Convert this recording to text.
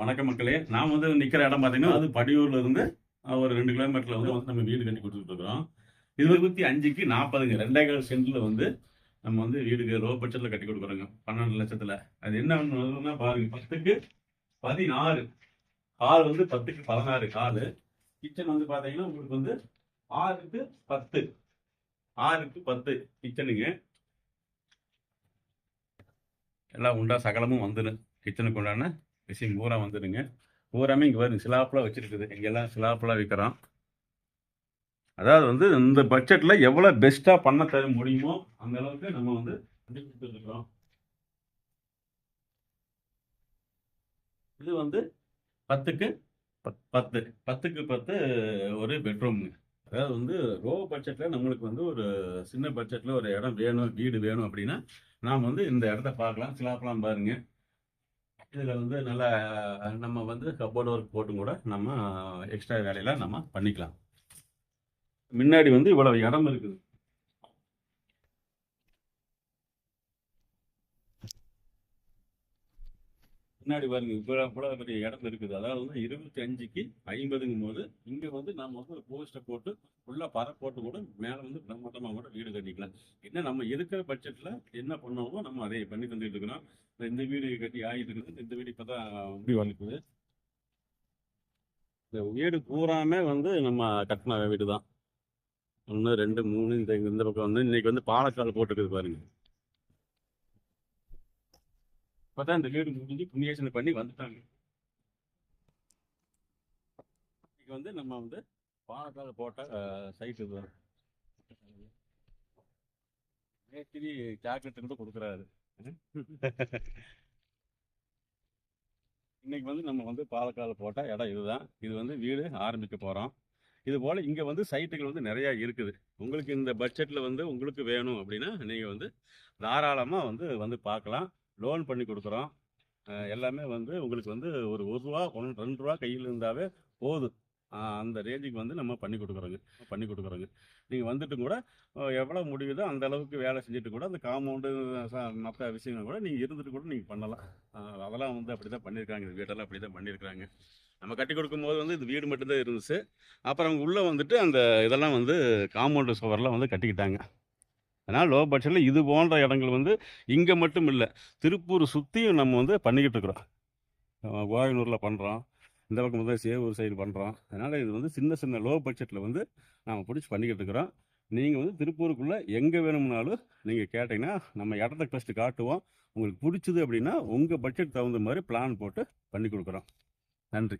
வணக்கம் மக்களே. நான் வந்து நிக்கிற இடம் பாத்தீங்கன்னா அது படியூர்ல இருந்து ஒரு ரெண்டு கிலோமீட்டர்ல வந்து வந்து நம்ம வீடு கட்டி கொடுத்துட்டு இருக்கிறோம். இருபத்தி அஞ்சுக்கு நாற்பதுங்க. ரெண்டாயிரம் சென்ட்ல வந்து நம்ம வந்து வீடுக்கு லோ பட்ஜெட்ல கட்டி கொடுக்குறோங்க. பன்னெண்டு லட்சத்துல. அது என்ன பாருங்க. பத்துக்கு பதினாறு. கால் வந்து பத்துக்கு பதினாறு கால். கிச்சன் வந்து பாத்தீங்கன்னா உங்களுக்கு வந்து ஆறுக்கு பத்து. ஆறுக்கு பத்து கிச்சனுங்க எல்லாம் உண்டா? சகலமும் வந்துடும் கிச்சனுக்கு உண்டான விஷயம் பூரா வந்துடுங்க. பூராமே இங்கே வருங்க சிலாப்பெலாம் வச்சுருக்குது. இங்கெல்லாம் சிலாப்பெலாம் விற்கிறோம் அதாவது வந்து இந்த பட்ஜெட்டில் எவ்வளோ பெஸ்ட்டாக பண்ண தர முடியுமோ அந்த அளவுக்கு நம்ம வந்து பண்ணி கொடுத்துருக்குறோம் இது வந்து பத்துக்கு பத்- பத்து. பத்துக்கு பத்து ஒரு பெட்ரூம்ங்க அதாவது வந்து லோ பட்ஜெட்டில் நம்மளுக்கு வந்து ஒரு சின்ன பட்ஜெட்டில் ஒரு இடம் வேணும் வீடு வேணும் அப்படின்னா நாம் வந்து இந்த இடத்த பார்க்கலாம். சிலாப்பெலாம் பாருங்கள் இதில் வந்து நல்லா நம்ம வந்து கப்போர்ட் ஒர்க் போட்டும் கூட நம்ம எக்ஸ்ட்ரா வேலையெல்லாம் நம்ம பண்ணிக்கலாம். முன்னாடி வந்து இவ்வளவு இடம் இருக்குது. முன்னாடி பாருங்க இப்போ கூட பெரிய இடம் இருக்குது. அதாவது வந்து இருபத்தி அஞ்சுக்கு ஐம்பதுங்கும் போது இங்கே வந்து நம்ம வந்து ஒரு போஸ்ட்டை போட்டு ஃபுல்லாக பற போட்டு கூட மேலே வந்து பிரம்மட்டமாக கூட வீடு கட்டிக்கலாம். என்ன நம்ம இருக்கிற பட்ஜெட்டில் என்ன பண்ணோமோ நம்ம அதை பண்ணி தந்துட்டு இருக்கிறோம். இந்த வீடு கட்டி ஆகிட்டு இருக்குது. இந்த வீடு இப்போ தான் இப்படி வந்துக்குது இந்த வீடு பூராமே வந்து நம்ம கட்டின வீடு தான் ஒன்று ரெண்டு மூணு இந்த இந்த பக்கம் வந்து இன்னைக்கு வந்து பாலக்கால் போட்டுருக்குது பாருங்க. இப்பதான் இந்த வீடு முடிஞ்சு புண்ணியேசனை பண்ணி வந்துட்டாங்க. இன்னைக்கு வந்து நம்ம வந்து பாலக்கால் போட்ட சைட்டு இது. மேஸ்திரி சாக்லேட் கூட கொடுக்குறாரு. இன்னைக்கு வந்து நம்ம வந்து பாலக்கால் போட்ட இடம் இதுதான். இது வந்து வீடு ஆரம்பிக்க போகிறோம் இது போல் இங்கே வந்து சைட்டுகள் வந்து நிறையா இருக்குது. உங்களுக்கு இந்த பட்ஜெட்டில் வந்து உங்களுக்கு வேணும் அப்படின்னா நீங்கள் வந்து தாராளமாக வந்து வந்து பார்க்கலாம். லோன் பண்ணி கொடுக்குறோம். எல்லாமே வந்து உங்களுக்கு வந்து ஒரு ஒரு ரூபா ஒன்று ரெண்டு ரூபா கையில் இருந்தாவே போதும். அந்த ரேஞ்சுக்கு வந்து நம்ம பண்ணி கொடுக்குறோங்க. பண்ணி கொடுக்குறோங்க. நீங்கள் வந்துட்டு கூட எவ்வளோ முடியுதோ அந்த அளவுக்கு வேலை செஞ்சுட்டு கூட அந்த காம்பவுண்டு மற்ற விஷயங்கள் கூட நீங்கள் இருந்துட்டு கூட நீங்கள் பண்ணலாம். அதெல்லாம் வந்து அப்படி தான் பண்ணியிருக்காங்க. இந்த வீடெல்லாம் அப்படி தான் பண்ணியிருக்காங்க. நம்ம கட்டி கொடுக்கும்போது வந்து இது வீடு மட்டும்தான் இருந்துச்சு. அப்புறம் அவங்க உள்ளே வந்துட்டு அந்த இதெல்லாம் வந்து காம்பவுண்டு சுவர்லாம் வந்து கட்டிக்கிட்டாங்க. அதனால் லோ பட்ஜெட்டில் இது போன்ற இடங்கள் வந்து இங்கே மட்டும் இல்லை திருப்பூர் சுற்றியும் நம்ம வந்து பண்ணிக்கிட்டு இருக்கிறோம். கோயனூரில் பண்ணுறோம் இந்த பக்கம் வந்து சேவூர் சைடு பண்ணுறோம் அதனால் இது வந்து சின்ன சின்ன லோ பட்ஜெட்டில் வந்து நாம் பிடிச்சி பண்ணிக்கிட்டு இருக்கிறோம். நீங்கள் வந்து திருப்பூருக்குள்ளே எங்கே வேணும்னாலும் நீங்கள் கேட்டிங்கன்னா நம்ம இடத்த ஃபஸ்ட்டு காட்டுவோம். உங்களுக்கு பிடிச்சது அப்படின்னா உங்கள் பட்ஜெட் தகுந்த மாதிரி பிளான் போட்டு பண்ணி கொடுக்குறோம். நன்றி